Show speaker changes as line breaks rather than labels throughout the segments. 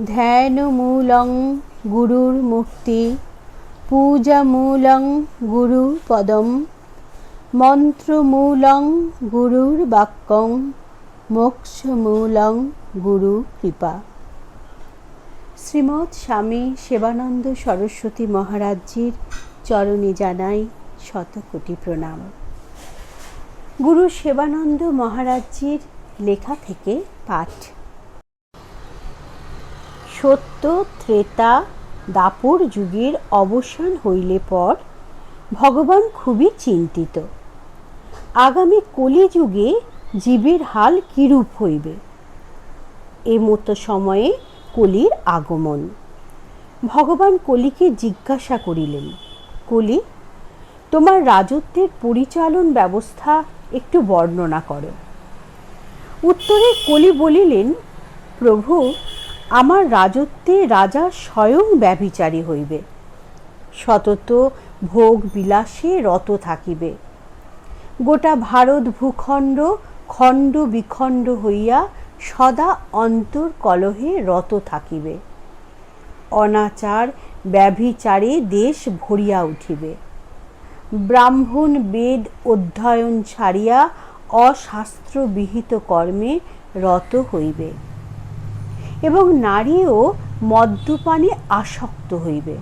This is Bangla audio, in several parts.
ধ্যানমূলং গুরুর মূর্তি পূজামূলং গুরু পদম মন্ত্রমূলং গুরুর বাক্যং মোক্ষমূলং গুরু কৃপা শ্রীমৎ স্বামী সেবানন্দ সরস্বতী মহারাজজির চরণে জানাই শতকোটি প্রণাম। গুরু সেবানন্দ মহারাজজির লেখা থেকে পাঠ সত্য ত্রেতা দাপর যুগের অবসান হইলে পর ভগবান খুবই চিন্তিত। আগামী কলিযুগে জীবের হাল কিরূপ হইবে? এ মতো সময়ে কলির আগমন। ভগবান কলিকে জিজ্ঞাসা করিলেন, কলি, তোমার রাজত্বের পরিচালন ব্যবস্থা একটু বর্ণনা করো। উত্তরে কলি বলিলেন, প্রভু আমার রাজত্বে রাজা স্বয়ং ব্যভিচারী হইবে। সতত ভোগ বিলাসে রত থাকিবে। গোটা ভারত ভূখণ্ড, খণ্ড বিখণ্ড হইয়া সদা অন্তর কলহে রত থাকিবে। অনাচার ব্যভিচারে দেশ ভরিয়া উঠিবে। ব্রাহ্মণ বেদ অধ্যয়ন ছাড়িয়া অশাস্ত্রবিহিত কর্মে রত হইবে। এবং নারীও মদ্যপানে আসক্ত হইবে।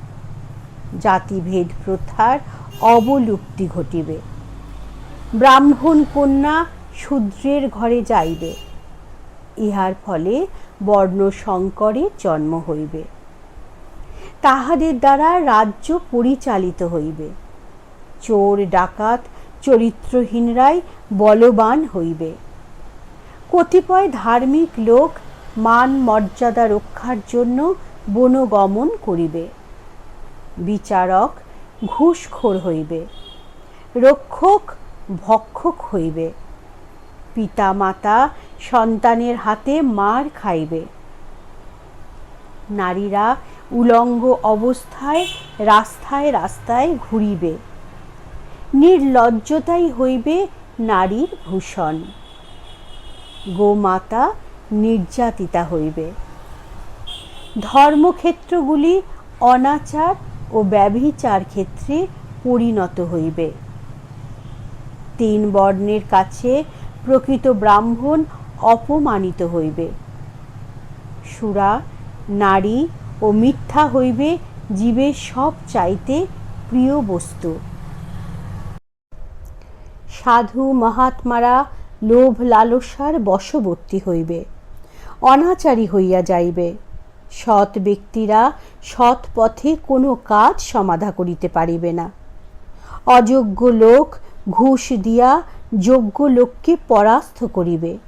জাতিভেদ প্রথার অবলুপ্তি ঘটিবে। ব্রাহ্মণ কন্যা শূদ্রের ঘরে যাইবে। ইহার ফলে বর্ণ সংকরের জন্ম হইবে। তাহাদের দ্বারা রাজ্য পরিচালিত হইবে। চোর, ডাকাত, চরিত্রহীনরাই বলবান হইবে। কতিপয় ধার্মিক লোক মান মর্যাদা রক্ষার জন্য বনগমন করিবে। বিচারক ঘুষখোর হইবে। রক্ষক ভক্ষক হইবে। পিতা মাতা সন্তানের হাতে মার খাইবে। নারীরা উলঙ্গ অবস্থায় রাস্তায় রাস্তায় ঘুরিবে। নির্লজ্জতাই হইবে নারীর ভূষণ। গোমাতা নির্যাতিতা হইবে। ধর্মক্ষেত্রগুলি অনাচার ও ব্যভিচার ক্ষেত্রে পরিণত হইবে। তিন বর্ণের কাছে প্রকৃত ব্রাহ্মণ অপমানিত হইবে। সুরা, নারী ও মিথ্যা হইবে জীবের সব চাইতে প্রিয় বস্তু। সাধু মহাত্মারা লোভ লালসার বশবর্তী হইবে। অনাচারী হইয়া যাইবে। সৎ ব্যক্তিরা সৎ পথে কোনো কাজ সমাধা করিতে পারিবে না। অযোগ্য লোক ঘুষ দিয়া যোগ্য লোককে পরাস্ত করিবে।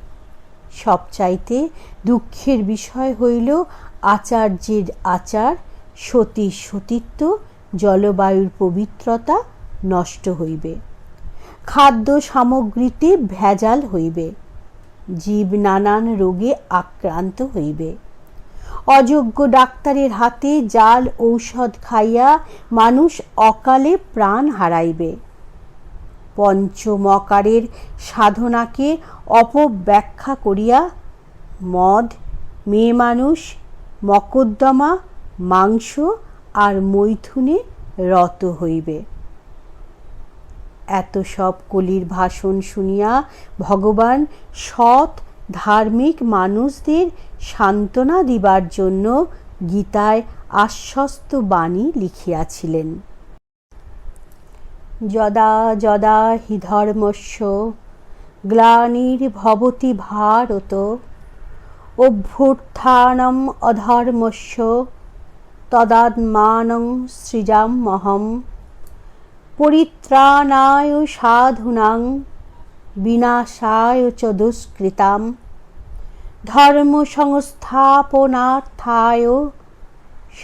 সবচাইতে দুঃখের বিষয় হইল আচার্যের আচার, সতী সতীত্ব, জলবায়ুর পবিত্রতা নষ্ট হইবে। খাদ্য সামগ্রীতে ভেজাল হইবে। জীব নানান রোগে আক্রান্ত হইবে। অযোগ্য ডাক্তারের হাতে জাল ঔষধ খাইয়া মানুষ অকালে প্রাণ হারাইবে। পঞ্চমকারের সাধনাকে অপব্যাখ্যা করিয়া মদ, মেয়ে মানুষ, মকদ্দমা, মাংস আর মৈথুনে রত হইবে। এত সব কলির ভাষণ শুনিয়া ভগবান সৎ ধার্মিক মানুষদের সান্ত্বনা দিবার জন্য গীতায় আশ্বস্ত বাণী লিখিয়াছিলেন। যদা যদা হি ধর্মস্য গ্লানির্ভবতি ভারত, অভ্যুত্থানম অধর্মস্য তদাত্মানং সৃজাম্যহম। পরিত্রাণায় সাধুনাং, বিনাশায় চ দুষ্কৃতাম ধর্ম সংস্থাপনার্থায়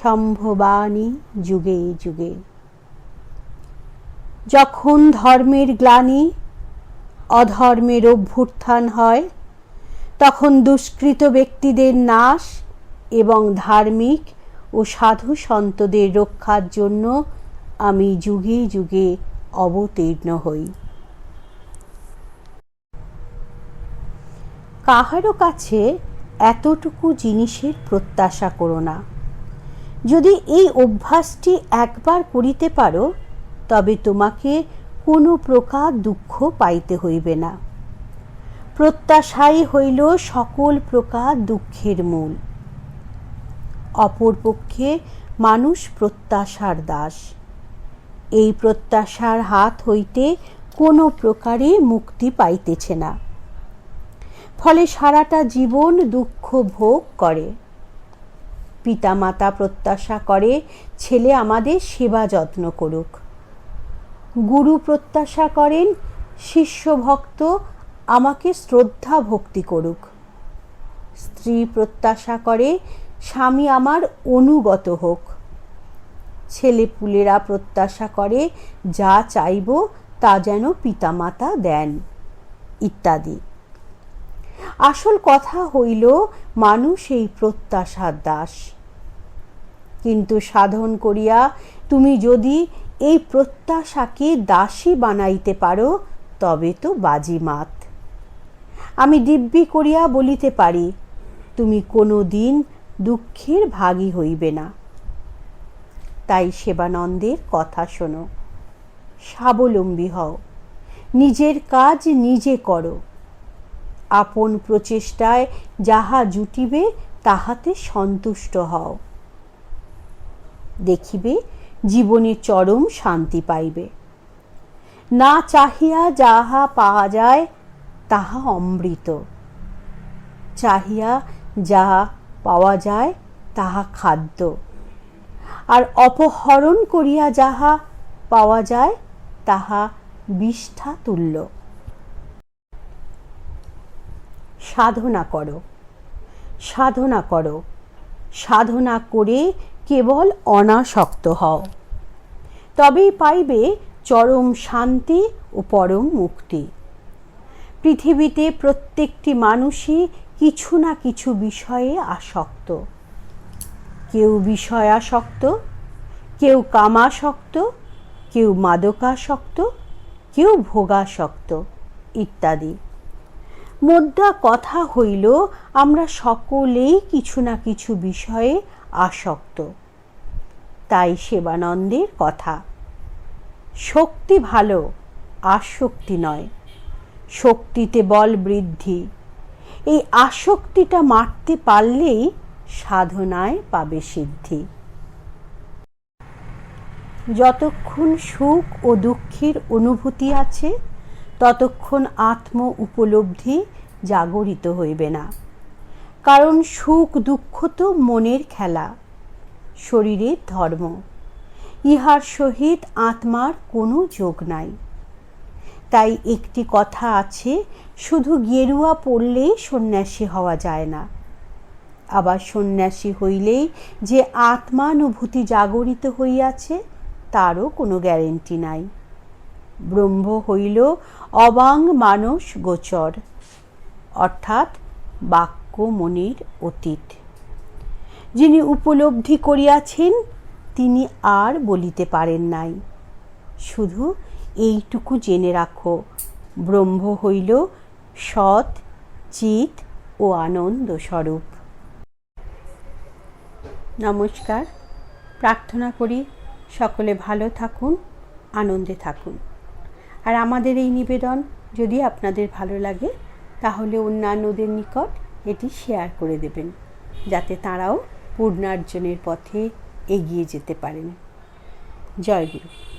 সম্ভবানি যুগে যুগে। যখন ধর্মের গ্লানি অধর্মের অভ্যুত্থান হয়, তখন দুষ্কৃত ব্যক্তিদের নাশ এবং ধার্মিক ও সাধু সন্তদের রক্ষার জন্য আমি যুগে যুগে অবতীর্ণ হই। কাহারও কাছে এতটুকু জিনিসের প্রত্যাশা করো না। যদি এই অভ্যাসটি একবার করিতে পারো, তবে তোমাকে কোনো প্রকার দুঃখ পাইতে হইবে না। প্রত্যাশাই হইল সকল প্রকার দুঃখের মূল। অপরপক্ষে মানুষ প্রত্যাশার দাস। এই প্রত্যাশার হাত হইতে কোনো প্রকারে মুক্তি পাইতেছে না। ফলে সারাটা জীবন দুঃখ ভোগ করে। পিতামাতা প্রত্যাশা করে, ছেলে আমাদের সেবা যত্ন করুক। গুরু প্রত্যাশা করেন, শিষ্য ভক্ত আমাকে শ্রদ্ধা ভক্তি করুক। স্ত্রী প্রত্যাশা করে, স্বামী আমার অনুগত হোক। ছেলেপুলেরা প্রত্যাশা করে, যা চাইব তা যেন পিতামাতা দেন। ইত্যাদি। আসল কথা হইল, মানুষ এই প্রত্যাশার দাস। কিন্তু সাধন করিয়া তুমি যদি এই প্রত্যাশাকে দাসী বানাইতে পারো, তবে তো বাজিমাত। আমি দিব্যি করিয়া বলিতে পারি, তুমি কোনো দিন দুঃখের ভাগী হইবে না। তাই সেবানন্দের কথা শোনো। স্বাবলম্বী হও। নিজের কাজ নিজে করো। আপন প্রচেষ্টায় যাহা জুটিবে, তাহাতে সন্তুষ্ট হও। দেখিবে, জীবনে চরম শান্তি পাইবে। না চাহিয়া যাহা পাওয়া যায়, তাহা অমৃত। চাহিয়া যাহা পাওয়া যায়, তাহা খাদ্য। আর অপহরণ করিয়া যাহা পাওয়া যায়, তাহা বিষ্ঠা তুল্য। সাধনা করো সাধনা করো, সাধনা করে কেবল অনাসক্ত হও। তবেই পাইবে চরম শান্তি ও পরম মুক্তি। পৃথিবীতে প্রত্যেকটি মানুষই কিছু না কিছু বিষয়ে আসক্ত। কেউ বিষয়াসক্ত, কেউ কামাসক্ত, কেউ মাদকাসক্ত, কেউ ভোগাসক্ত ইত্যাদি। মোদ্দা কথা হইল, আমরা সকলেই কিছু না কিছু বিষয়ে আসক্ত। তাই সেবানন্দের কথা। শক্তি ভালো, আসক্তি নয়। শক্তিতে বল বৃদ্ধি। এই আসক্তিটা মারতে পারলেই সাধনায় পাবে সিদ্ধি। যতক্ষণ সুখ ও দুঃখের অনুভূতি আছে, ততক্ষণ আত্ম উপলব্ধি জাগরিত হইবে না। কারণ সুখ দুঃখ তো মনের খেলা, শরীরের ধর্ম। ইহার সহিত আত্মার কোনো যোগ নাই। তাই একটি কথা আছে, শুধু গেরুয়া পড়লেই সন্ন্যাসী হওয়া যায় না। আবার সন্ন্যাসী হইলেই যে আত্মানুভূতি জাগরিত হইয়াছে, তারও কোনো গ্যারেন্টি নাই। ব্রহ্ম হইল অবাং মানস গোচর, অর্থাৎ বাক্য মনির অতীত। যিনি উপলব্ধি করিয়াছেন, তিনি আর বলিতে পারেন নাই। শুধু এইটুকু জেনে রাখো, ব্রহ্ম হইল সৎ, চিত ও আনন্দ স্বরূপ নমস্কার। প্রার্থনা করি সকলে ভালো থাকুন, আনন্দে থাকুন। আর আমাদের এই নিবেদন যদি আপনাদের ভালো লাগে, তাহলে অন্যান্যদের নিকট এটি শেয়ার করে দেবেন, যাতে তারাও পূর্ণার্জনের পথে এগিয়ে যেতে পারেন। জয় গুরু।